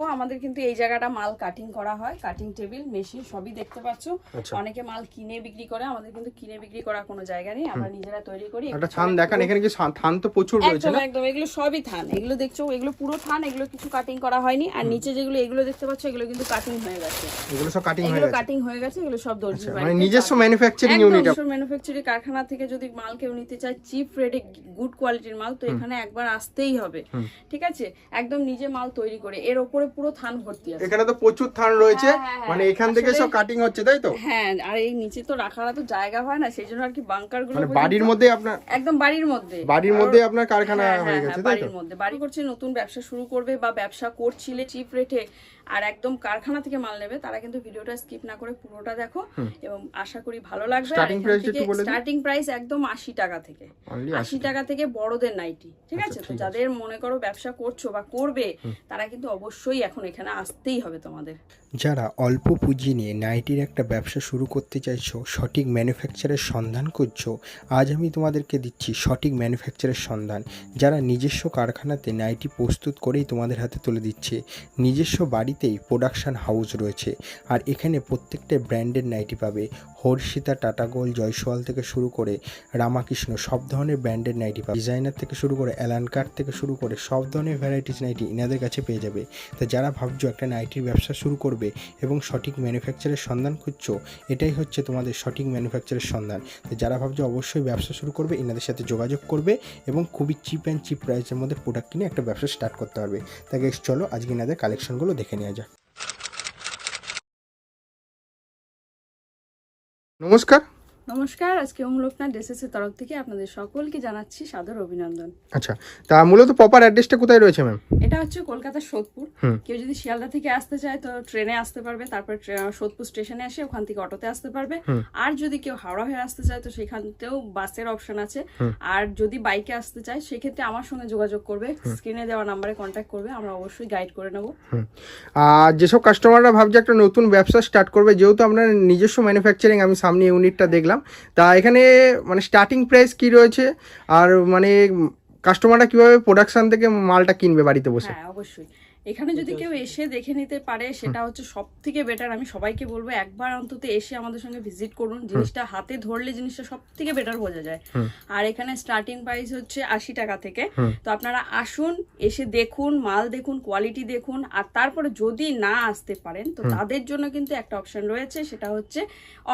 ও আমাদের কিন্তু এই জায়গাটা মাল কাটিং করা হয় কাটিং টেবিল মেশিন সবই দেখতে পাচ্ছ। আচ্ছা। অনেকে মাল কিনে বিক্রি করে আমাদের কিন্তু কিনে বিক্রি করা কোনো জায়গা নেই। আমরা নিজেরা তৈরি করি। একটা থান দেখান এখানে কি থান তো প্রচুর রয়েছে না? একদম এগুলো সবই থান। এগুলো দেখছ এগুলো পুরো থান এগুলো কিছু কাটিং করা হয়নি। আর নিচে যেগুলো এগুলো দেখতে পাচ্ছ এগুলো কিন্তু কাটিং হয়ে গেছে। এগুলো সব কাটিং হয়ে এগুলো গেছে? কাটিং হয়ে গেছে এগুলো সব দর্জি আচ্ছা, মানে নিজস্ব ম্যানুফ্যাকচারিং ইউনিট ম্যানুফ্যাকচারিং কারখানা থেকে যদি মাল কেউ নিতে চায় চিপ রেটে গুড কোয়ালিটির মাল তো এখানে একবার আসতেই হবে। ঠিক আছে? একদম নিজে মাল তৈরি করে। এর ওপরে পুরো থান ভর্তি আছে। এখানে তো প্রচুর থান রয়েছে। হ্যাঁ, হ্যাঁ, মানে হ্যাঁ। এখান থেকে সব কাটিং হচ্ছে তাই তো? হ্যাঁ আর এই নিচে তো রাখার তো জায়গা হয় না সেই জন্য আর কি বাংকারগুলো মানে বাড়ির মধ্যে আপনার একদম বাড়ির মধ্যে। বাড়ির মধ্যে আপনার কারখানা হ্যাঁ, গেছে তাই তো? বাড়ির মধ্যে। বাড়ি করছে নতুন ব্যবসা শুরু করবে বা ব্যবসা করছিলে চিপ রেটে আর একদম কারখানা থেকে মাল নেবে তারা কিন্তু ভিডিওটা স্কিপ না করে পুরোটা দেখো এবং আশা করি ভালো লাগবে। স্টার্টিং প্রাইস একদম আশি টাকা থেকে। আশি টাকা। থেকে বড়দের নাইটি ঠিক আচ্ছা, আছে? তো যাদের মনে করো ব্যবসা করছ বা করবে তারা কিন্তু অবশ্যই এখন এখানে আসতেই হবে তোমাদের। যারা অল্প পুঁজি নিয়ে নাইটির একটা ব্যবসা শুরু করতে চাইছো, সঠিক ম্যানুফ্যাকচারের সন্ধান করছ আজ আমি তোমাদেরকে দিচ্ছি সঠিক ম্যানুফ্যাকচারের সন্ধান। যারা নিজস্ব কারখানাতে নাইটি প্রস্তুত করেই তোমাদের হাতে তুলে দিচ্ছে, নিজস্ব বাড়িতেই প্রোডাকশান হাউস রয়েছে আর এখানে প্রত্যেকটা ব্র্যান্ডের নাইটি পাবে। হর্ষিতা, টাটা গোল্ড, জয়সওয়াল থেকে শুরু করে রামাকৃষ্ণ, সব ধরনের ব্র্যান্ডের নাইটি পাবে। ডিজাইনার থেকে শুরু করে অ্যালানকার থেকে শুরু করে সব ধরনের ভ্যারাইটিস নাইটি এনাদের কাছে পেয়ে যাবে। তো যারা ভাবছ একটা নাইটির ব্যবসা শুরু করবে এবং সঠিক ম্যানুফ্যাকচারের সন্ধান খুঁজছো, এটাই হচ্ছে তোমাদের সঠিক ম্যানুফ্যাকচারের সন্ধান। যারা ভাবছে অবশ্যই ব্যবসা শুরু করবে, এনাদের সাথে যোগাযোগ করবে এবং খুবই চিপ অ্যান্ড চিপ প্রাইসের মধ্যে প্রোডাক্ট কিনে একটা ব্যবসা স্টার্ট করতে পারবে। তাকে চলো আজকে এনাদের কালেকশনগুলো দেখে নেওয়া যাক। নমস্কার। নমস্কার আজকে অমলোকনাথ ড্রেসেসের তরফ থেকে আপনাদের সকলকে জানাচ্ছি সাদর অভিনন্দন। আচ্ছা তা মূলত প্রপার অ্যাড্রেসটা কোথায় রয়েছে ম্যাম? এটা হচ্ছে কলকাতার সোদপুর। কেউ যদি শিয়ালদা থেকে আসতে চায় তো ট্রেনে আসতে পারবে তারপর সোদপুর স্টেশনে এসে ওখান থেকে অটোতে আসতে পারবে। আর যদি কেউ হাওড়া হয়ে আসতে চায় তো সেখানতেও বাসের অপশন আছে। আর যদি বাইকে আসতে চায় সেক্ষেত্রে আমার সঙ্গে যোগাযোগ করবে স্ক্রিনে দেওয়া নাম্বারে কন্ট্যাক্ট করবে আমরা অবশ্যই গাইড করে নেব। আর যেসব কাস্টমাররা ভাবছে একটা নতুন ব্যবসা স্টার্ট করবে যেহেতু আপনার নিজস্ব ম্যানুফ্যাকচারিং আমি সামনে ইউনিটটা দেখলাম তা এখানে মানে স্টার্টিং প্রাইস কি রয়েছে? আর মানে কাস্টমাররা কীভাবে প্রোডাকশন থেকে মালটা কিনবে বাড়িতে বসে? হ্যাঁ অবশ্যই। এখানে যদি কেউ এসে দেখে নিতে পারে সেটা হচ্ছে সব থেকে বেটার আমি সবাইকে বলব একবার অন্তত এসে আমাদের সঙ্গে ভিজিট করুন। জিনিসটা হাতে ধরলে জিনিসটা সব থেকে বেটার বোঝা যায়। আর এখানে স্টার্টিং প্রাইস হচ্ছে আশি টাকা থেকে। তো আপনারা আসুন এসে দেখুন মাল দেখুন কোয়ালিটি দেখুন। আর তারপরে যদি না আসতে পারেন তো তাদের জন্য কিন্তু একটা অপশন রয়েছে সেটা হচ্ছে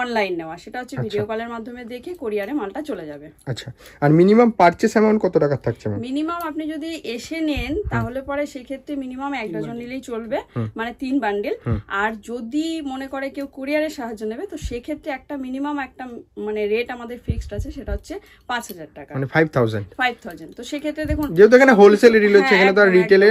অনলাইন নেওয়া। সেটা হচ্ছে ভিডিও কলের মাধ্যমে দেখে কোরিয়ারে মালটা চলে যাবে। আচ্ছা। আর মিনিমাম পারচেস অ্যামাউন্ট কত টাকা থাকছে মিনিমাম আপনি যদি এসে নেন তাহলে পরে সেক্ষেত্রে মিনিমাম এক ডজন নিলেই চলবে মানে তিন বান্ডিল আর যদি মনে করে কেউ কুরিয়ারের সাহায্য নেবে তো সেক্ষেত্রে একটা মিনিমাম একটা মানে রেট আমাদের ফিক্সড আছে সেটা হচ্ছে পাঁচ হাজার টাকা। মানে ফাইভ থাউজেন্ড ফাইভ থাউজেন্ড তো সেক্ষেত্রে দেখুন যেহেতু এখানে হোলসেল রিল হচ্ছে হ্যাঁ, এখানে তো আর রিটেলে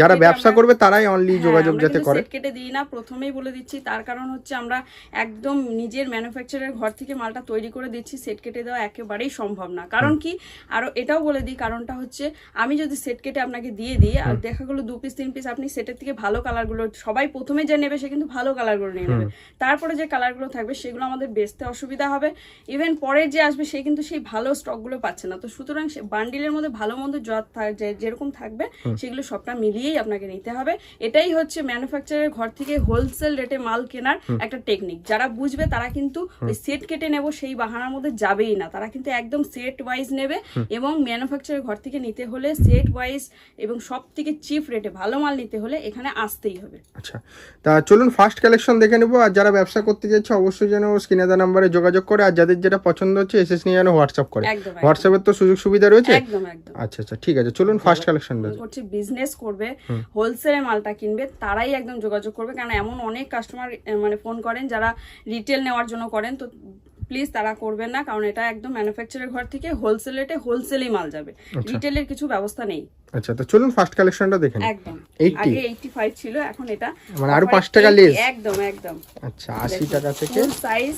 যারা ব্যবসা করবে তারাই অনলি হ্যাঁ, যোগাযোগ যাতে করে। কেটে দিই না প্রথমেই বলে দিচ্ছি তার কারণ হচ্ছে আমরা একদম নিজের ম্যানুফ্যাকচারের ঘর থেকে মালটা তৈরি করে দিচ্ছি সেট কেটে দেওয়া একেবারেই সম্ভব না। কারণ কি? আরও এটাও বলে দিই কারণটা হচ্ছে আমি যদি সেট কেটে আপনাকে দিয়ে দিই আর দেখা গেলো দু পিস তিন পিস আপনি সেটের থেকে ভালো কালারগুলো সবাই প্রথমে যে নেবে সে কিন্তু ভালো কালারগুলো নিয়ে নেবে। তারপরে যে কালারগুলো থাকবে সেগুলো আমাদের বেচতে অসুবিধা হবে। ইভেন পরের যে আসবে সে কিন্তু সেই ভালো স্টকগুলো পাচ্ছে না। তো সুতরাং সে বান্ডিলের মধ্যে ভালো মন্দ যা থা- যেরকম থাকবে সেগুলো সবটা মিলিয়েই আপনাকে নিতে হবে। এটাই হচ্ছে ম্যানুফ্যাকচারের ঘর থেকে হোলসেল রেটে মাল কেনার একটা টেকনিক যারা বুঝবে তারা কিন্তু ওই সেট কেটে নেব সেই বাহানার মধ্যে যাবেই না। তারা কিন্তু একদম সেট ওয়াইজ নেবে এবং ম্যানুফ্যাকচারের ঘর থেকে নিতে হলে সেট ওয়াইজ এবং সব থেকে চিপ রেটে ভালো মাল নিতে হলে এখানে আসতেই হবে। আচ্ছা তা চলুন ফার্স্ট কালেকশন দেখে নেব আর যারা ব্যবসা করতে যাচ্ছে অবশ্যই যেন স্ক্রিনে দেওয়া নাম্বারে যোগাযোগ করে আর যাদের যেটা পছন্দ হচ্ছে এসএস নিয়ে যেন হোয়াটসঅ্যাপ করে। হোয়াটসঅ্যাপের তো সুযোগ সুবিধা রয়েছে? একদম একদম। আচ্ছা আচ্ছা ঠিক আছে চলুন ফার্স্ট কালেকশন করছে বিজনেস করবে হোলসেলে মালটা কিনবে তারাই একদম যোগাযোগ করবে কারণ এমন অনেক কাস্টমার মানে ফোন করেন যারা রিটেল নেওয়ার জন্য করেন তো প্লিজ তারা করবেন না কারণ এটা একদম ম্যানুফ্যাকচারের ঘর থেকে হোলসেল রেটে হোলসেলেই মাল যাবে। রিটেলের কিছু ব্যবস্থা নেই। আচ্ছা তো চলুন ফার্স্ট কালেকশনটা দেখে নিই। একদম। আগে এইটি ফাইভ ছিল এখন এটা মানে আরও offer পাঁচ টাকা 80 less? একদম একদম। আচ্ছা আশি টাকা থেকে ফুল সাইজ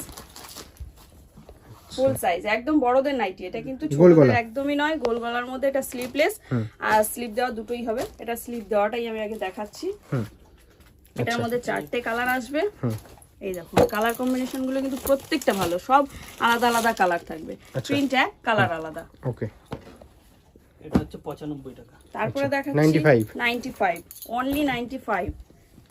ফুল সাইজ একদম বড়দের নাইটি এটা কিন্তু ছোটদের একদমই নয় গোল গলার মধ্যে এটা স্লিপলেস আর স্লিপ দেওয়া দুটোই হবে। এটা স্লিপ দেওয়াটাই আমি আগে দেখাচ্ছি। হুম। এটার মধ্যে চারটে কালার আসবে। এই দেখুন কালার কম্বিনেশনগুলো কিন্তু প্রত্যেকটা ভালো সব আলাদা আলাদা কালার থাকবে। আচ্ছা। প্রিন্ট এক কালার আলাদা। ওকে। এটা হচ্ছে পঁচানব্বই টাকা। তারপরে আচ্ছা, দেখাচ্ছি 95 ninety five only ninety five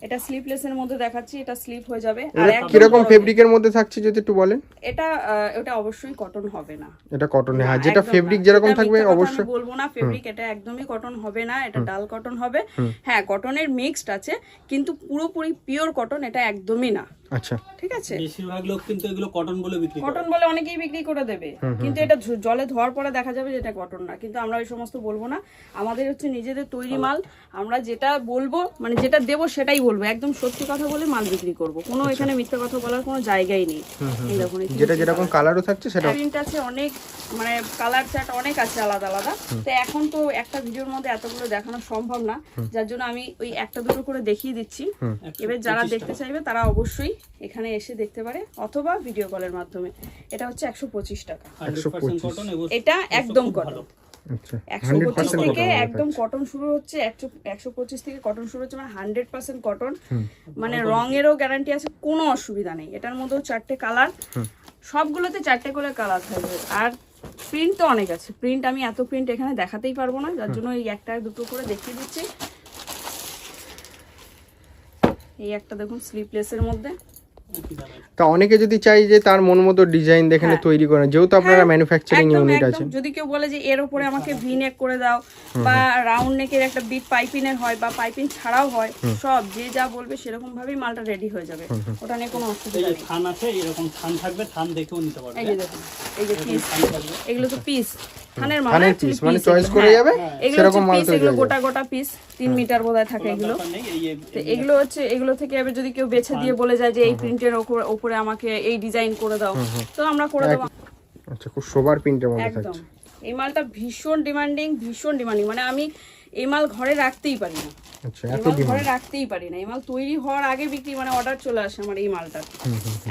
এটা স্লিপলেস এর মধ্যে দেখাচ্ছি এটা স্লিপ হয়ে যাবে। আর এটা একদম কীরকম ফেব্রিকের মধ্যে থাকছে যদি একটু বলেন? এটা আহ, ওটা অবশ্যই কটন হবে না। এটা কটনে হ্যাঁ না, যেটা ফেব্রিক যেরকম থাকবে অবশ্যই। বলব না ফেব্রিক এটা একদমই কটন হবে না এটা ডাল কটন হবে। হ্যাঁ কটনের মিক্সড আছে কিন্তু পুরোপুরি পিওর কটন এটা একদমই না। আচ্ছা। ঠিক আছে? বেশিরভাগ লোক কিন্তু এগুলো কটন বলে বিক্রি করে। কটন বলে অনেকেই বিক্রি করে দেবে। কিন্তু এটা জলে ধোয়ার পরে দেখা যাবে যে এটা কটন না। কিন্তু আমরা ওই সমস্ত বলব না। আমাদের হচ্ছে নিজেদের তৈরি মাল। আমরা যেটা বলব মানে যেটা দেবো সেটাই বলব। একদম সত্যি কথা বলে মাল বিক্রি করব। কোনো এখানে মিথ্যা কথা বলার কোনো জায়গাই নেই। যেটা যেরকম কালারও থাকছে সেটা প্রিন্ট আছে অনেক মানে কালার চার্ট অনেক আছে আলাদা আলাদা। তো এখন তো একটা ভিডিওর মধ্যে এতগুলো দেখানো সম্ভব না। যার জন্য আমি ওই একটা দুটো করে দেখিয়ে দিচ্ছি। এবার যারা দেখতে চাইবে তারা অবশ্যই এখানে এসে দেখতে পারে অথবা ভিডিও কলের মাধ্যমে। এটা হচ্ছে একশো পঁচিশ টাকা। হান্ড্রেড পার্সেন্ট কটন এটা একদম কটন একশো পঁচিশ থেকে একদম কটন শুরু হচ্ছে একশো একশো পঁচিশ থেকে কটন শুরু হচ্ছে মানে হান্ড্রেড পার্সেন্ট কটন মানে রঙেরও গ্যারান্টি আছে কোনো অসুবিধা নেই। এটার মধ্যেও চারটে কালার সবগুলোতে চারটে করে কালার থাকবে। আর প্রিন্ট তো অনেক আছে। প্রিন্ট আমি এত প্রিন্ট এখানে দেখাতেই পারব না যার জন্য এই একটা দুটো করে দেখিয়ে দিচ্ছি। এই একটা দেখুন স্লিপলেসের মধ্যে। তা অনেকে যদি চাই যে তার মন মতো ডিজাইন দেখে হ্যাঁ। তৈরি করেন যেহেতু আপনারা ম্যানুফ্যাকচারিং ইউনিট আছে যদি কেউ বলে যে এর উপরে আমাকে ভি নেক করে দাও বা রাউন্ড নেকের একটা বিট পাইপিনের হয় বা পাইপিং ছাড়াও হয় সব যে যা বলবে সেরকম ভাবেই মালটা রেডি হয়ে যাবে। ওটা নিয়ে কোনো অসুবিধা নেই। থান আছে এরকম থান থাকবে থান দেখেও নিতে পারবে। এই যে দেখুন এই যে পিস থাকবে। এগুলো তো পিস থানের মাল থানের পিস মানে চয়েস এগুলো, করে হ্যাঁ। যাবে? সেরকম হচ্ছে মাল পিস তৈরি এগুলো গোটা গোটা পিস 3 মিটার বোধহয় থাকে এগুলো। তো এগুলো হচ্ছে এগুলো থেকে এবার যদি কেউ বেছে দিয়ে বলে যায় যে এই প্রিন্টের উপরে আমাকে এই ডিজাইন করে দাও তো আমরা করে দেবো। আচ্ছা খুব সোবার প্রিন্টের মধ্যে একদম। থাকছে। এই মালটা ভীষণ ডিমান্ডিং ভীষণ ডিমান্ডিং মানে আমি এই মাল ঘরে রাখতেই পারি না। আচ্ছা ঘরে রাখতেই পারি না। এই মাল তৈরি হওয়ার আগে বিক্রি মানে অর্ডার চলে আসে আমার এই মালটা।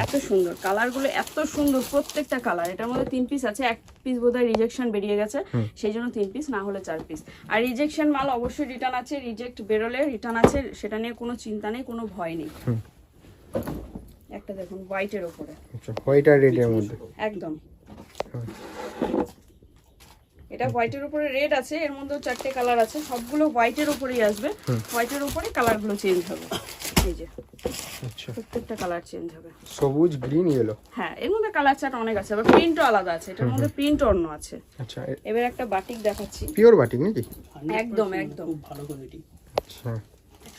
এত সুন্দর। কালারগুলো এত সুন্দর প্রত্যেকটা কালার এটার মধ্যে তিন পিস আছে এক পিস বোধহয় রিজেকশন বেরিয়ে গেছে। সেই জন্য তিন পিস না হলে চার পিস আর রিজেকশন মাল অবশ্যই রিটার্ন আছে রিজেক্ট বেরোলে রিটার্ন আছে সেটা নিয়ে কোনো চিন্তা নেই কোনো ভয় নেই। একটা দেখুন হোয়াইটের ওপরে। আচ্ছা হোয়াইট আর রেডের মধ্যে। একদম। এটা হোয়াইটের উপরে রেড আছে এর মধ্যেও চারটে কালার আছে সবগুলো হোয়াইটের উপরেই আসবে। হোয়াইটের উপরে কালারগুলো চেঞ্জ হবে। এই যে আচ্ছা। প্রত্যেকটা কালার চেঞ্জ হবে। সবুজ গ্রিন ইয়েলো হ্যাঁ এর মধ্যে কালার চার্ট অনেক আছে আবার প্রিন্টও আলাদা আছে এটার মধ্যে প্রিন্ট অন্য আছে। আচ্ছা এবার একটা বাটিক দেখাচ্ছি। পিওর বাটিক নাকি? একদম, একদম। ভালো কোয়ালিটি আচ্ছা।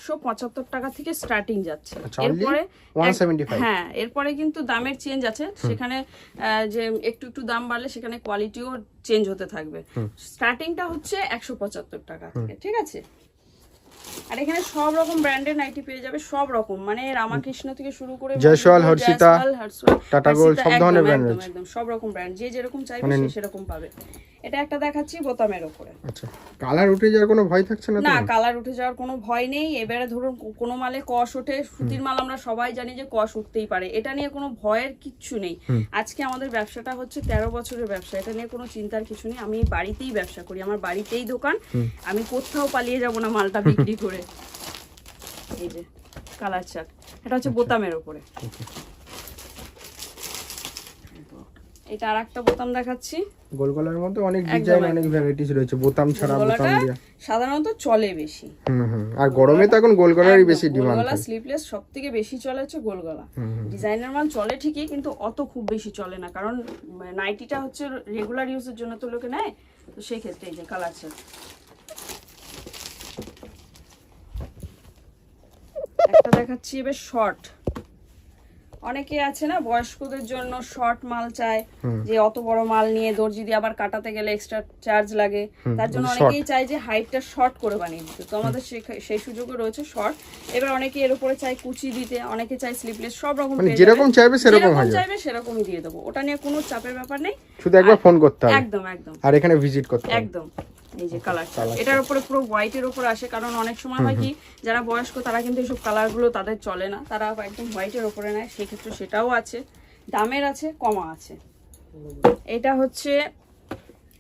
একশো পঁচাত্তর টাকা থেকে স্টার্টিং যাচ্ছে। আচ্ছা, এরপরে 175 হ্যাঁ এরপরে কিন্তু দামের চেঞ্জ আছে। সেখানে আহ, যে একটু একটু দাম বাড়লে সেখানে কোয়ালিটিও চেঞ্জ হতে থাকবে। স্টার্টিংটা হচ্ছে একশো পঁচাত্তর টাকা থেকে ঠিক আছে? আর এখানে সব রকম ব্র্যান্ডের নাইটি পেয়ে যাবে সব রকম। মানে রামাকৃষ্ণ থেকে শুরু করে জয়সওয়াল, হর্ষিতা, টাটা গোল্ড, সব ধরনের একদম, brand একদম, সব রকম ব্র্যান্ড যে যেরকম চাইবে মানে- সে সেরকম পাবে। এটা একটা দেখাচ্ছি বোতামের ওপরে। আচ্ছা কালার উঠে যাওয়ার কোনো ভয় থাকছে না না কালার উঠে যাওয়ার কোনো ভয় নেই। এবারে ধরুন কোনো মালে কষ ওঠে সুতির মাল আমরা সবাই জানি যে কষ উঠতেই পারে। এটা নিয়ে কোনো ভয়ের কিচ্ছু নেই। আজকে আমাদের ব্যবসাটা হচ্ছে তেরো বছরের ব্যবসা। এটা নিয়ে কোনো চিন্তার কিছু নেই। আমি বাড়িতেই ব্যবসা করি। আমার বাড়িতেই দোকান। আমি কোথাও পালিয়ে যাব না মালটা বিক্রি করে এই যে কালার চার্ট। এটা হচ্ছে বোতামের ওপরে। এটা আর একটা বোতাম দেখাচ্ছি। গোল গলার মধ্যে অনেক ডিজাইন অনেক ভ্যারাইটিস রয়েছে। বোতাম ছাড়া বোতাম দিয়ে। সাধারণত চলে বেশি। হুম হুম। আর গরমে তো এখন গোল বেশি ডিমান্ড গোলগলা স্লিভলেস সব থেকে বেশি চলে হচ্ছে গোলগলা। ডিজাইনার মাল চলে ঠিকই কিন্তু অত খুব বেশি চলে না। কারণ নাইটিটা হচ্ছে রেগুলার ইউজের জন্য তো লোকে নেয়। তো সেই ক্ষেত্রে এই যে কালার চার্ট। একটা দেখাচ্ছি এবার শর্ট অনেকে আছে না বয়স্কদের জন্য শর্ট মাল চায় যে অত বড় মাল নিয়ে দর্জি দিয়ে আবার কাটাতে গেলে এক্সট্রা চার্জ লাগে। তার জন্য অনেকেই চায় যে হাইটটা শর্ট করে বানিয়ে দিতে। তো আমাদের সেই সুযোগও রয়েছে শর্ট এবার অনেকে এর উপরে চায় কুচি দিতে অনেকে চায় স্লিপলেস সব রকম মানে যেরকম চাইবে সেরকম হয়ে চাইবে সেরকমই দিয়ে দেবো। ওটা নিয়ে কোনো চাপের ব্যাপার নেই। শুধু একবার ফোন করতে হবে। একদম একদম। আর এখানে ভিজিট করতে হবে। একদম। এই যে কালার এটার উপরে পুরো হোয়াইটের উপর আসে কারণ অনেক সময় হয় কি যারা বয়স্ক তারা কিন্তু এইসব কালারগুলো তাদের চলে না। তারা একদম হোয়াইটের উপরে নেয় সেক্ষেত্রে সেটাও আছে। দামের আছে কমা আছে। এটা হচ্ছে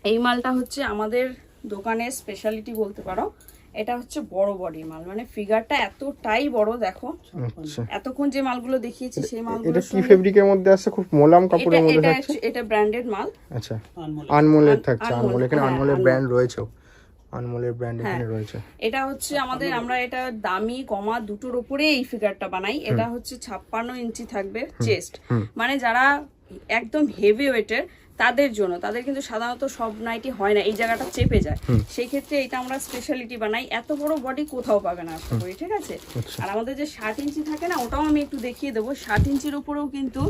এই মালটা হচ্ছে আমাদের দোকানের স্পেশালিটি বলতে পারো। এটা হচ্ছে বড় বডি মাল। মানে ফিগারটা এতটাই বড় দেখো। আচ্ছা। এতক্ষণ যে মালগুলো দেখিয়েছি সেই মালগুলো এটা কি ফেব্রিকের মধ্যে আছে? খুব মোলাম এটা কাপড়ের মধ্যে এটা থাকছে? এটা ব্র্যান্ডেড মাল। আচ্ছা। আনমোল আনমোলের থাকছে আনমোল, এখানে আনমোলের আনমোল। ব্র্যান্ড আনমোলের ব্র্যান্ড হ্যাঁ। এখানে রয়েছে। এটা হচ্ছে আমাদের আমরা এটা দামি কমা দুটোর উপরে এই ফিগারটা বানাই। এটা হচ্ছে ছাপ্পান্ন ইঞ্চি থাকবে চেস্ট মানে যারা একদম হেভি ওয়েটের তাদের জন্য। তাদের কিন্তু সাধারণত সব নাইটি হয় না এই জায়গাটা চেপে যায়। সেই ক্ষেত্রে এটা আমরা স্পেশালিটি বানাই। এত বড় বডি কোথাও পাবে না আশা করি ঠিক আছে? আর আমাদের যে ষাট ইঞ্চি থাকে না ওটাও আমি একটু দেখিয়ে দেবো। ষাট ইঞ্চির উপরেও কিন্তু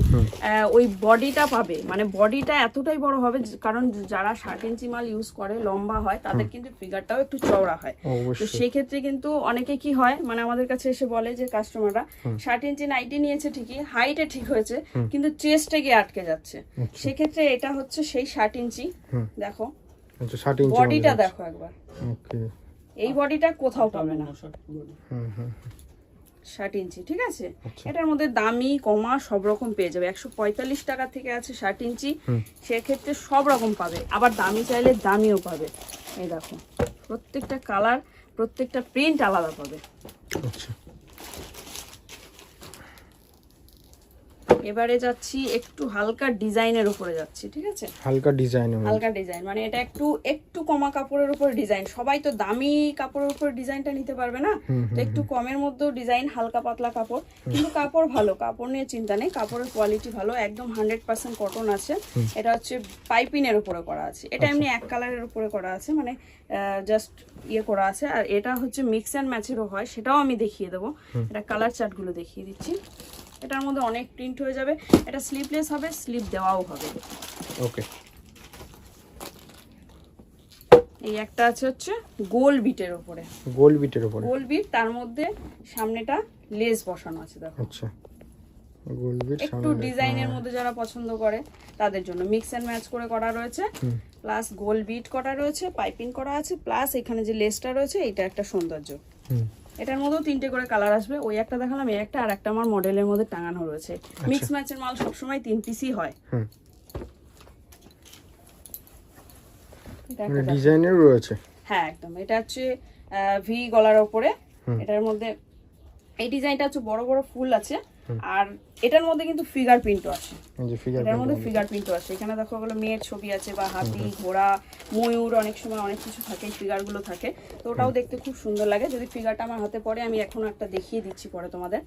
ওই বডিটা পাবে। মানে বডিটা এতটাই বড় হবে কারণ যারা ষাট ইঞ্চি মাল ইউজ করে লম্বা হয় তাদের কিন্তু ফিগারটাও একটু চওড়া হয়। তো সেই ক্ষেত্রে কিন্তু অনেকে কি হয় মানে আমাদের কাছে এসে বলে যে কাস্টমাররা ষাট ইঞ্চি নাইটি নিয়েছে ঠিকই হাইটে ঠিক হয়েছে কিন্তু চেস্টে গিয়ে আটকে যাচ্ছে। সেক্ষেত্রে এটা হচ্ছে সেই ষাট ইঞ্চি। দেখো। আচ্ছা বডিটা দেখো একবার। ওকে। এই বডিটা কোথাও পাবে না। হুম হুম ষাট ইঞ্চি ঠিক আছে? আচ্ছা। এটার মধ্যে দামি কমা সব রকম পেয়ে যাবে। একশো পঁয়তাল্লিশ টাকা থেকে আছে ষাট ইঞ্চি। সেক্ষেত্রে সব রকম পাবে। আবার দামি চাইলে দামিও পাবে। এই দেখো প্রত্যেকটা কালার প্রত্যেকটা প্রিন্ট আলাদা পাবে। আচ্ছা। এবারে যাচ্ছি একটু হালকা ডিজাইনের উপরে যাচ্ছি ঠিক আছে? হালকা ডিজাইনের হালকা ডিজাইন মানে এটা একটু একটু কমা কাপড়ের উপর ডিজাইন। সবাই তো দামি কাপড়ের উপর ডিজাইনটা নিতে পারবে না? তো একটু কমের মধ্যেও ডিজাইন হালকা পাতলা কাপড়। কিন্তু কাপড় ভালো কাপড় নিয়ে চিন্তা নেই কাপড়ের কোয়ালিটি ভালো একদম হান্ড্রেড পার্সেন্ট কটন আছে। এটা হচ্ছে পাইপিনের উপরে করা আছে। এটা এমনি এক কালারের উপরে করা আছে মানে জাস্ট ইয়ে করা আছে। আর এটা হচ্ছে মিক্স অ্যান্ড ম্যাচেরও হয় সেটাও আমি দেখিয়ে দেবো। এটা কালার চার্টগুলো দেখিয়ে দিচ্ছি। এটার মধ্যে অনেক প্রিন্ট হয়ে যাবে। এটা স্লিপলেস হবে স্লিপ দেওয়াও হবে। ওকে এই একটা আছে হচ্ছে গোল বিটের উপরে গোল বিটের উপরে গোল বিট তার মধ্যে সামনেটা লেস বসানো আছে দেখো। আচ্ছা। গোল বিট একটু ডিজাইনের মধ্যে যারা পছন্দ করে তাদের জন্য মিক্স এন্ড ম্যাচ করে করা রয়েছে। প্লাস গোল বিট করা রয়েছে পাইপিং করা আছে প্লাস এখানে যে লেসটা রয়েছে এটা একটা সৌন্দর্য। হুম। এটার মধ্যেও তিনটে করে কালার আসবে। ওই একটা দেখালাম এই একটা আর একটা আমার মডেলের মধ্যে টাঙানো রয়েছে। মিক্স ম্যাচের মাল সবসময় তিন পিসই হয়। হুম। এটা মানে। ডিজাইনের রয়েছে। হ্যাঁ একদম। এটা হচ্ছে ভি গলার ওপরে। এটার মধ্যে এই ডিজাইনটা হচ্ছে বড় বড় ফুল আছে। আর এটার মধ্যে কিন্তু ফিগার প্রিন্টও আছে এটার মধ্যে ফিগার প্রিন্টও আছে। এখানে দেখো ওগুলো মেয়ের ছবি আছে বা হাতি ঘোড়া ময়ূর অনেক সময় অনেক কিছু থাকে ফিগারগুলো থাকে। তো ওটাও দেখতে খুব সুন্দর লাগে। যদি ফিগারটা আমার হাতে পড়ে আমি এখন একটা দেখিয়ে দিচ্ছি পরে তোমাদের।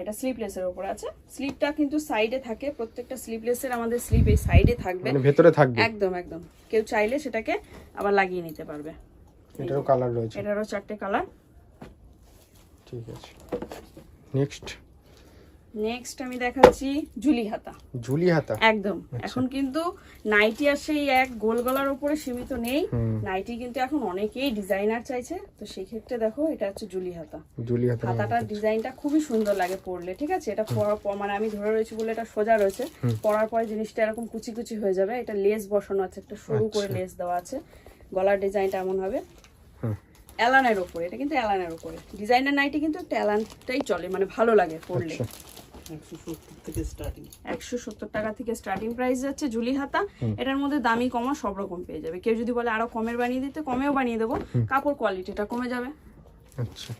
এটা স্লিপলেসের উপরে আছে। স্লিপটা কিন্তু সাইডে থাকে। প্রত্যেকটা স্লিপলেসের আমাদের স্লিপ এই সাইডে থাকবে। মানে ভেতরে থাকবে। একদম একদম। কেউ চাইলে সেটাকে আবার লাগিয়ে নিতে পারবে। এটারও কালার রয়েছে। এটারও চারটে কালার ঠিক আছে। নেক্সট নেক্সট আমি দেখাচ্ছি জুলি হাতা ঝুলি হাতা একদম এখন কিন্তু নাইটি আর সেই এক গোল গলার উপরে সীমিত নেই। নাইটি কিন্তু এখন অনেকেই ডিজাইনার চাইছে। তো সেই ক্ষেত্রে দেখো এটা হচ্ছে জুলি হাতা ঝুলি হাতা হাতাটার ডিজাইনটা খুবই সুন্দর লাগে পরলে ঠিক আছে? এটা পরার মানে আমি ধরে রয়েছি বলে এটা সোজা রয়েছে। পরার পরে জিনিসটা এরকম কুচি কুচি হয়ে যাবে। এটা লেস বসানো আছে একটা সরু করে লেস দেওয়া আছে। গলার ডিজাইনটা এমন হবে। অ্যালানের উপরে এটা কিন্তু অ্যালানের উপরে ডিজাইনার নাইটি কিন্তু একটা অ্যালানটাই চলে মানে ভালো লাগে পরলে। আচ্ছা। একশো সত্তর থেকে স্টার্টিং একশো সত্তর টাকা থেকে স্টার্টিং প্রাইস যাচ্ছে জুলি হাতা এটার মধ্যে দামি কমা সব রকম পেয়ে যাবে। কেউ যদি বলে আরও কমের বানিয়ে দিতে কমেও বানিয়ে দেবো। কাপড় কোয়ালিটিটা কমে যাবে। আচ্ছা।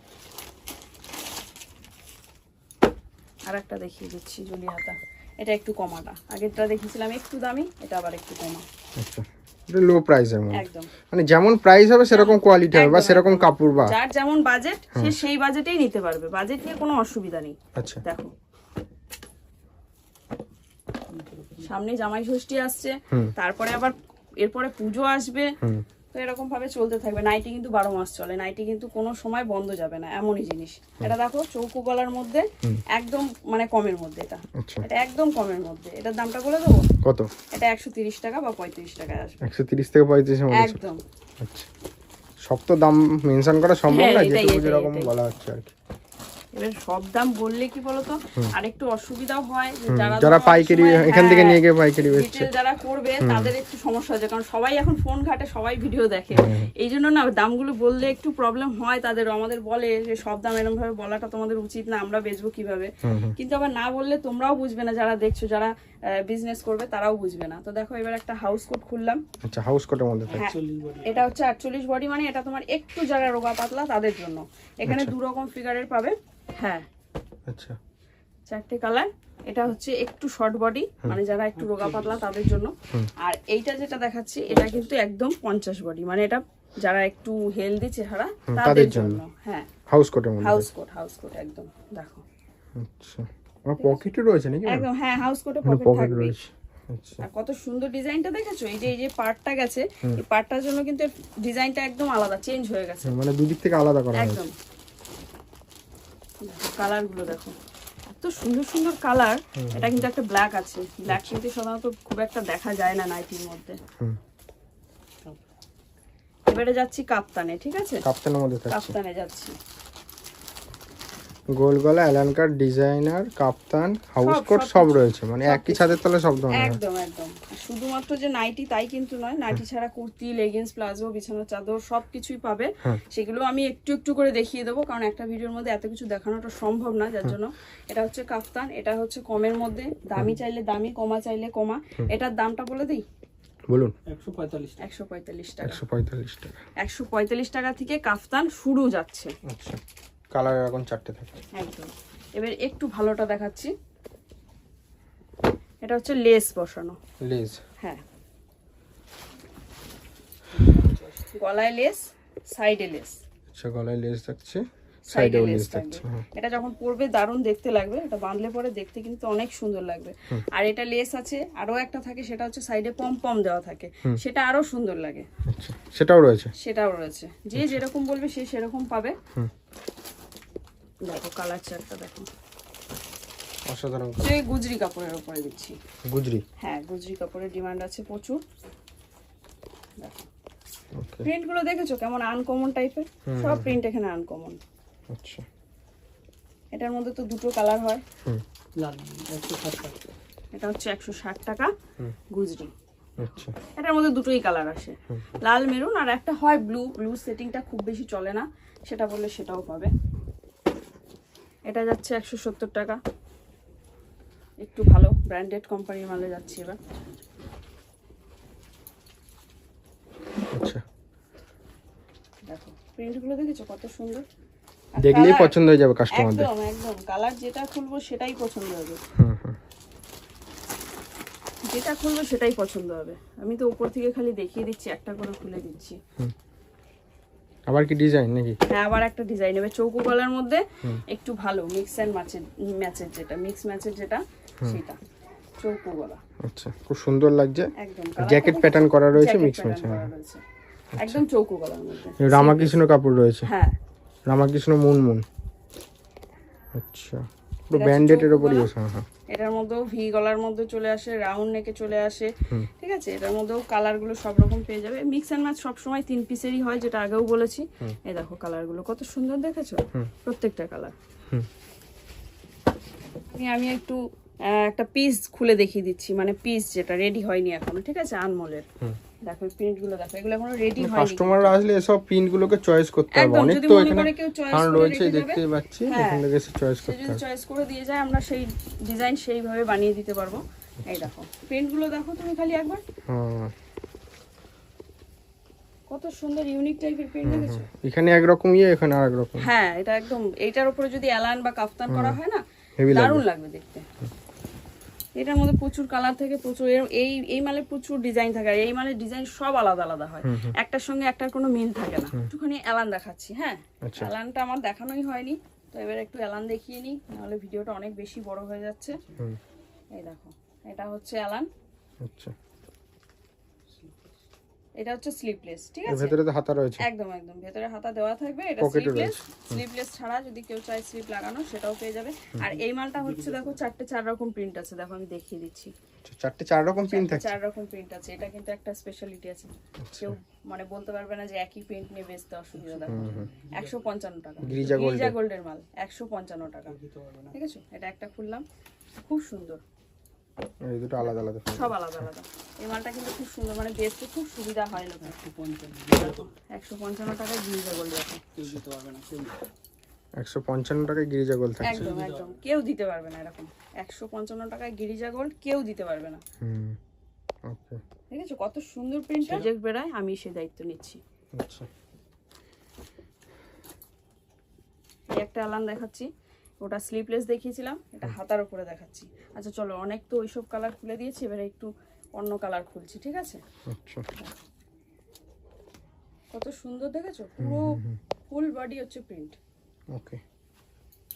আর একটা দেখিয়ে দিচ্ছি জুলি হাতা এটা একটু কমাটা। আগেরটা দেখিয়েছিলাম একটু দামি এটা আবার একটু কমা। আচ্ছা। এটা লো প্রাইসের মধ্যে। একদম। মানে যেমন প্রাইস হবে সেরকম কোয়ালিটি হবে বা সেরকম কাপড় বা। যার যেমন বাজেট সে সেই বাজেটেই নিতে পারবে। বাজেট নিয়ে কোনো অসুবিধা নেই। আচ্ছা। দেখো। সামনে জামাই ষষ্ঠী আসছে তারপরে আবার এরপরে পুজো আসবে। তো এরকম ভাবে চলতে থাকবে। নাইটি কিন্তু বারো মাস চলে। নাইটি কিন্তু কোনো সময় বন্ধ যাবে না এমনই জিনিস। এটা দেখো চৌকো গলার মধ্যে একদম মানে কমের মধ্যে এটা। আচ্ছা। এটা একদম কমের মধ্যে। এটার দামটা বলে দেবো? কত? এটা একশো তিরিশ টাকা বা পঁয়ত্রিশ টাকায় আসবে। একশো তিরিশ থেকে পঁয়ত্রিশের মধ্যে একদম। আচ্ছা। সব তো দাম মেনশন করা সম্ভব হ্যাঁ, না যেরকম বলা হচ্ছে আর কি। এবার সব দাম বললে কি বলতো? আরেকটু অসুবিধাও হয় যারা পাইকারি এখান থেকে হ্যাঁ, নিয়ে গিয়ে পাইকারি বেচছে। যারা করবে তাদের একটু সমস্যা হচ্ছে কারণ সবাই এখন ফোন ঘাটে সবাই ভিডিও দেখে। এই জন্য না দামগুলো বললে একটু প্রবলেম হয় তাদের আমাদের বলে যে সব দাম এরকম ভাবে বলাটা তোমাদের উচিত না আমরা বেচবো কীভাবে? কিন্তু আবার না বললে তোমরাও বুঝবে না যারা দেখছ যারা বিজনেস করবে তারাও বুঝবে না। তো দেখো এবার একটা হাউস কোট খুললাম। আচ্ছা হাউস কোটের মধ্যে থাকে। হ্যাঁ এটা হচ্ছে আটচল্লিশ বডি মানে এটা তোমার একটু যারা রোগা পাতলা তাদের জন্য। এখানে দু রকম ফিগারের পাবে। হ্যাঁ। আচ্ছা। চারটে কালার এটা হচ্ছে একটু শর্ট বডি মানে যারা একটু রোগা পাতলা তাদের জন্য। আর এইটা যেটা দেখাচ্ছি এটা কিন্তু একদম পঞ্চাশ বডি মানে এটা যারা একটু হেলদি চেহারা তাদের জন্য। হ্যাঁ। হাউস কোটের মধ্যে। হাউস কোট হাউস কোট একদম। দেখো। আচ্ছা। আমার পকেটে রয়েছে নাকি একদম হ্যাঁ হাউস কোটে পকেট থাকবে। আচ্ছা। আর কত সুন্দর ডিজাইনটা দেখেছ? এই যে এই যে পার্টটা গেছে এই পার্টটার জন্য কিন্তু ডিজাইনটা একদম আলাদা চেঞ্জ হয়ে গেছে। মানে দুদিক থেকে আলাদা করা হয়েছে। একদম। কালারগুলো দেখো। এত সুন্দর সুন্দর কালার এটা কিন্তু একটা ব্ল্যাক আছে। ব্ল্যাক কিন্তু সাধারণত খুব একটা দেখা যায় না নাইটির মধ্যে। এবারে যাচ্ছি কাপ্তানে ঠিক আছে? কাপ্তানের মধ্যে কাপ্তানে যাচ্ছি। গোল গলা অ্যালানকার ডিজাইনার কাপ্তান হাউস সব, কোট সব রয়েছে। মানে একই ছাদের তলায় সব ধরনের। একদম একদম। শুধুমাত্র যে নাইটি তাই কিন্তু নয় নাইটি ছাড়া কুর্তি লেগিংস প্লাজো বিছানার চাদর সব কিছুই পাবে। সেগুলো আমি একটু একটু করে দেখিয়ে দেবো কারণ একটা ভিডিওর মধ্যে এত কিছু দেখানোটা সম্ভব না যার জন্য এটা হচ্ছে কাপ্তান এটা হচ্ছে কমের মধ্যে। দামি চাইলে দামি কমা চাইলে কমা। এটার দামটা বলে দিই? বলুন। একশো পঁয়তাল্লিশ একশো পঁয়তাল্লিশ টাকা। একশো পঁয়তাল্লিশ টাকা। একশো পঁয়তাল্লিশ টাকা থেকে কাফতান শুরু যাচ্ছে। আচ্ছা। কালার এখন চারটে থাকে। একদম। এবার একটু ভালোটা দেখাচ্ছি। এটা হচ্ছে লেস বসানো। লেস। হ্যাঁ। গলায় লেস সাইডে লেস। আচ্ছা গলায় লেজ থাকছে সাইডে লেস থাকছে হ্যাঁ। এটা যখন পরবে দারুণ দেখতে লাগবে। এটা বাঁধলে পরে দেখতে কিন্তু অনেক সুন্দর লাগবে। আর এটা লেস আছে আরও একটা থাকে সেটা হচ্ছে সাইডে পম পম দেওয়া থাকে। সেটা আরও সুন্দর লাগে। আচ্ছা সেটাও রয়েছে। সেটাও রয়েছে। যে যেরকম বলবে সে সেরকম পাবে। দেখো কালার চারটা দেখো। অসাধারণ। যে গুজরি কাপড়ের উপরে দিচ্ছি। গুজরি? হ্যাঁ গুজরি কাপড়ের ডিমান্ড আছে প্রচুর। দেখো। ওকে প্রিন্টগুলো দেখেছ? কেমন আনকমন টাইপের সব প্রিন্ট এখানে আনকমন আচ্ছা। এটার মধ্যে তো দুটো কালার হয়। হুম। লাল একশো ষাট টাকা। এটা হচ্ছে একশো ষাট টাকা গুজরি। আচ্ছা। এটার মধ্যে দুটোই কালার আসে। লাল মেরুন আর একটা হয় ব্লু ব্লু সেটিংটা খুব বেশি চলে না। সেটা বললে সেটাও পাবে। এটা যাচ্ছে একশো সত্তর টাকা। একটু ভালো ব্র্যান্ডেড কোম্পানির মালে যাচ্ছি এবার। আচ্ছা। দেখো প্রিন্টগুলো দেখেছ কত সুন্দর? আর দেখলেই পছন্দ হয়ে যাবে কাস্টমারদের একদম একদম। কালার যেটা খুলবো সেটাই পছন্দ হবে। যেটা খুলবো সেটাই পছন্দ হবে। আমি তো উপর থেকে খালি দেখিয়ে দিচ্ছি একটা করে খুলে দিচ্ছি। আবার কি ডিজাইন নাকি? হ্যাঁ আবার একটা ডিজাইন হবে চৌকো গলার মধ্যে একটু ভালো মিক্স অ্যান্ড ম্যাচের ম্যাচের যেটা মিক্স ম্যাচের যেটা সেটা চৌকো গলা আচ্ছা খুব সুন্দর লাগছে। একদম জ্যাকেট প্যাটার্ন করা রয়েছে মিক্স ম্যাচ pattern একদম চৌকো গলার মধ্যে। রামাকৃষ্ণ কাপড় রয়েছে। হ্যাঁ। রামাকৃষ্ণ মুন মুন আচ্ছা পুরো চৌকো ওপরই গলা। আছে হ্যাঁ। এটার মধ্যেও ভি গলার মধ্যে চলে আসে রাউন্ড নেকে চলে আসে ঠিক আছে? এটার মধ্যেও কালারগুলো সব রকম পেয়ে যাবে। মিক্স এন্ড ম্যাচ সবসময় তিন পিসেরই হয় যেটা আগেও বলেছি। এই দেখো কালারগুলো কত সুন্দর দেখেছ? প্রত্যেকটা কালার। আমি একটু একটা পিস খুলে দেখিয়ে দিচ্ছি মানে পিস যেটা রেডি হয়নি এখনও ঠিক আছে? আনমোলের। দেখো দেখো এগুলো এখনও রেডি হয়নি। কাস্টমাররা আসলে এসব চয়েস করতে হবে। অনেক তো এখানে করে কেউ choice কারণ রয়েছে দেখতে পাচ্ছি হ্যাঁ। এখান থেকে এসে চয়েস করতে হবে। চয়েস করে দিয়ে যায় আমরা সেই ডিজাইন সেইভাবে বানিয়ে দিতে পারব। এই দেখো দেখো তুমি খালি একবার। হ্যাঁ কত সুন্দর ইউনিক টাইপের প্রিন্ট দেখেছ? এখানে একরকম ইয়ে এখানে রকম হ্যাঁ এটা একদম এইটার উপরে যদি অ্যালান বা কাফতান করা হয় না দারুণ লাগবে দেখতে। এটার মধ্যে প্রচুর কালার থেকে প্রচুর এই এই মালে প্রচুর ডিজাইন থাকে আর এই মালের ডিজাইন সব আলাদা আলাদা হয়। একটার সঙ্গে একটার কোনো মিল থাকে না। একটুখানি অ্যালান দেখাচ্ছি হ্যাঁ? আচ্ছা। অ্যালানটা আমার দেখানোই হয়নি তো এবার একটু অ্যালান দেখিয়ে নিই নাহলে ভিডিওটা অনেক বেশি বড় হয়ে যাচ্ছে। এই দেখো এটা হচ্ছে অ্যালান। আচ্ছা। এটা হচ্ছে স্লিপলেস ঠিক আছে? ভেতরে তো হাতা রয়েছে। একদম একদম। ভেতরে হাতা দেওয়া থাকবে এটা স্লিপলেস স্লিপলেস ছাড়া যদি কেউ চায় স্লিপ লাগানো সেটাও পেয়ে যাবে। আর এই মালটা হচ্ছে দেখো চারটে চার রকম প্রিন্ট আছে দেখো আমি দেখিয়ে দিচ্ছি। আচ্ছা, চারটে চার রকম চারটে থাকছে? চার রকম প্রিন্ট আছে এটা কিন্তু একটা স্পেশালিটি আছে। কেউ মানে বলতে পারবে না যে একই প্রিন্ট নিয়ে বেচতে অসুবিধা দেখো। একশো পঞ্চান্ন টাকা। গিরিজা গোল্ডের মাল একশো পঞ্চান্ন টাকা। ঠিক আছে? এটা একটা খুললাম। খুব সুন্দর। এই দুটো আলাদা আলাদা সব আলাদা আলাদা। এই মালটা কিন্তু খুব সুন্দর মানে বেচতে খুব সুবিধা হয় লোকের। একশো পঞ্চান্ন একশো পঞ্চান্ন টাকায় গিরিজা গোল্ড দেখো কেউ দিতে পারবে না কেউ একশো পঞ্চান্ন টাকায় গিরিজা গোল থাকছে। একদম একদম। কেউ দিতে পারবে না এরকম। একশো পঞ্চান্ন টাকায় গিরিজা গোল্ড কেউ দিতে পারবে না। হুম ওকে। ঠিক আছে কত সুন্দর প্রিন্ট প্রজেক্ট বেড়ায় আমি সে দায়িত্ব নিচ্ছি। আচ্ছা। একটা অ্যালান দেখাচ্ছি। ওটা স্লিপলেস দেখিয়েছিলাম এটা হাতার উপরে দেখাচ্ছি। আচ্ছা চলো অনেক তো ওইসব কালার খুলে দিয়েছি এবারে একটু অন্য কালার খুলছি ঠিক আছে? আচ্ছা। কত কত সুন্দর দেখেছ? পুরো ফুল বডি হচ্ছে প্রিন্ট ওকে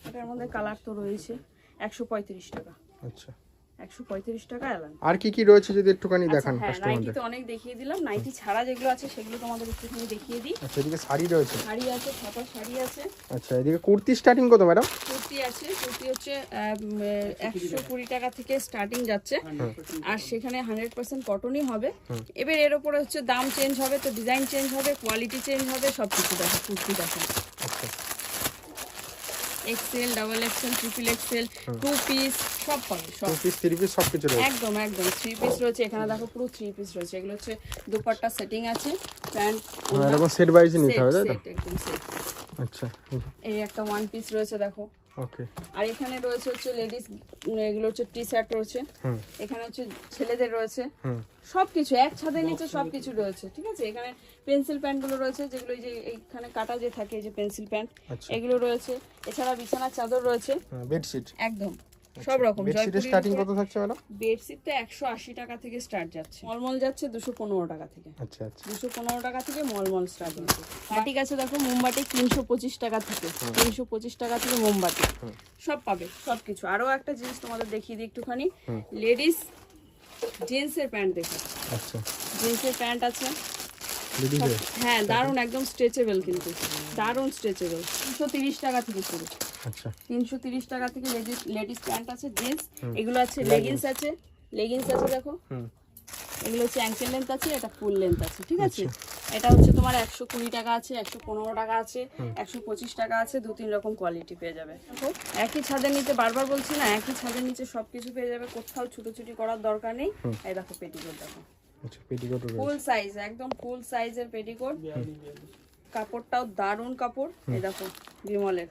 এটার মধ্যে কালার তো রয়েছে একশো পঁয়ত্রিশ টাকা। আচ্ছা। একশো পঁয়ত্রিশ টাকা এলান আর কি কি রয়েছে যদি একটুখানি দেখান হ্যাঁ কাস্টমারদের নাইটি তো অনেক দেখিয়ে দিলাম। নাইটি ছাড়া যেগুলো আছে সেগুলো তোমাদের একটুখানি দেখিয়ে দিই। আচ্ছা এদিকে শাড়ি রয়েছে? শাড়ি আছে ছাপা শাড়ি আছে। আচ্ছা এদিকে কুর্তি স্টার্টিং কত ম্যাডাম কুর্তি আছে কুর্তি হচ্ছে একশো কুড়ি টাকা থেকে স্টার্টিং যাচ্ছে। আর সেখানে হান্ড্রেড পার্সেন্ট কটনই হবে। এবার এর ওপরে হচ্ছে দাম চেঞ্জ হবে তো ডিজাইন চেঞ্জ হবে কোয়ালিটি চেঞ্জ হবে সব কিছু দেখো কুর্তি দেখো। আচ্ছা XL double XL triple XL two piece সব পাবে সব। টু পিস থ্রি পিস সব কিছু রয়েছে। একদম একদম থ্রি পিস রয়েছে এখানে দেখো পুরো থ্রি পিস রয়েছে। এগুলো হচ্ছে দুপাট্টা সেটিং আছে প্যান্ট মানে এরকম সেট বাইজ নিতে হবে তাই তো? একদম সেট আচ্ছা এই একটা ওয়ান পিস রয়েছে দেখো। ওকে আর এখানে রয়েছে হচ্ছে লেডিস এগুলো হচ্ছে টি শার্ট রয়েছে এখানে হচ্ছে ছেলেদের রয়েছে। হুম। সবকিছু এক ছাদের নিচে সবকিছু রয়েছে ঠিক আছে? এখানে পেন্সিল প্যান্টগুলো রয়েছে যেগুলো যে এখানে কাটা যে থাকে এই যে পেন্সিল প্যান্ট আচ্ছা। এগুলো রয়েছে। এছাড়া বিছানার চাদর রয়েছে। বেডশিট একদম। সব রকম বেডশিটের স্টার্টিং কত থাকছে ম্যাডাম বেডশিটটা একশো আশি টাকা থেকে স্টার্ট যাচ্ছে। মলমল যাচ্ছে দুশো পনেরো টাকা থেকে। আচ্ছা আচ্ছা। দুশো পনেরো টাকা থেকে মলমল স্টার্ট হচ্ছে। বাটিক আছে দেখো মোমবাটি তিনশো পঁচিশ টাকা থেকে। তিনশো পঁচিশ টাকা থেকে মোমবাতি। সব পাবে সব কিছু। আরও একটা জিনিস তোমাদের দেখিয়ে দিই একটুখানি। লেডিস জিন্সের প্যান্ট দেখো। আচ্ছা। জিন্সের প্যান্ট আছে। হ্যাঁ দারুণ একদম স্ট্রেচেবল কিন্তু। দারুণ স্ট্রেচেবল তিনশো তিরিশ টাকা থেকে শুরু। আচ্ছা। তিনশো তিরিশ টাকা থেকে লেডিস লেডিস প্যান্ট আছে জিন্স এগুলো আছে লেগিংস আছে। লেগিংস আছে দেখো। এগুলো হচ্ছে অ্যাঙ্কেল লেন্থ আছে এটা ফুল লেন্থ আছে ঠিক আছে? এটা হচ্ছে তোমার একশো কুড়ি টাকা আছে একশো পনেরো টাকা আছে একশো পঁচিশ টাকা আছে দু তিন রকম কোয়ালিটি পেয়ে যাবে। একই ছাদের নিচে বারবার বলছি না একই ছাদের নিচে সব কিছু পেয়ে যাবে কোথাও ছুটোছুটি করার দরকার নেই। এই দেখো পেটিকোট দেখো। আচ্ছা ফুল সাইজ একদম ফুল সাইজের পেটিকোট কাপড়টাও দারুণ কাপড় এই দেখো বিমলের।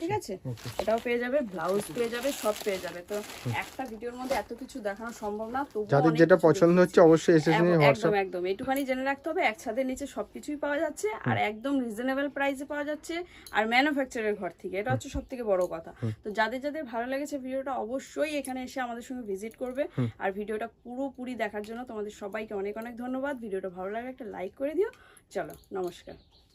ঠিক আছে? এটাও পেয়ে যাবে ব্লাউজ পেয়ে যাবে সব পেয়ে যাবে। তো একটা ভিডিওর মধ্যে এত কিছু দেখানো সম্ভব না তো যাদের যেটা পছন্দ হচ্ছে অবশ্যই এসে নিয়ে একদম একদম একটুখানি জেনে রাখতে হবে এক ছাদের নিচে সবকিছুই পাওয়া যাচ্ছে আর একদম রিজনেবল প্রাইসে পাওয়া যাচ্ছে আর ম্যানুফ্যাকচারের ঘর থেকে। এটা হচ্ছে সব থেকে বড় কথা। তো যাদের যাদের ভালো লেগেছে ভিডিওটা অবশ্যই এখানে এসে আমাদের সঙ্গে ভিজিট করবে। আর ভিডিওটা পুরোপুরি দেখার জন্য তোমাদের সবাইকে অনেক অনেক ধন্যবাদ। ভিডিওটা ভালো লাগে একটা লাইক করে দিও। চলো নমস্কার।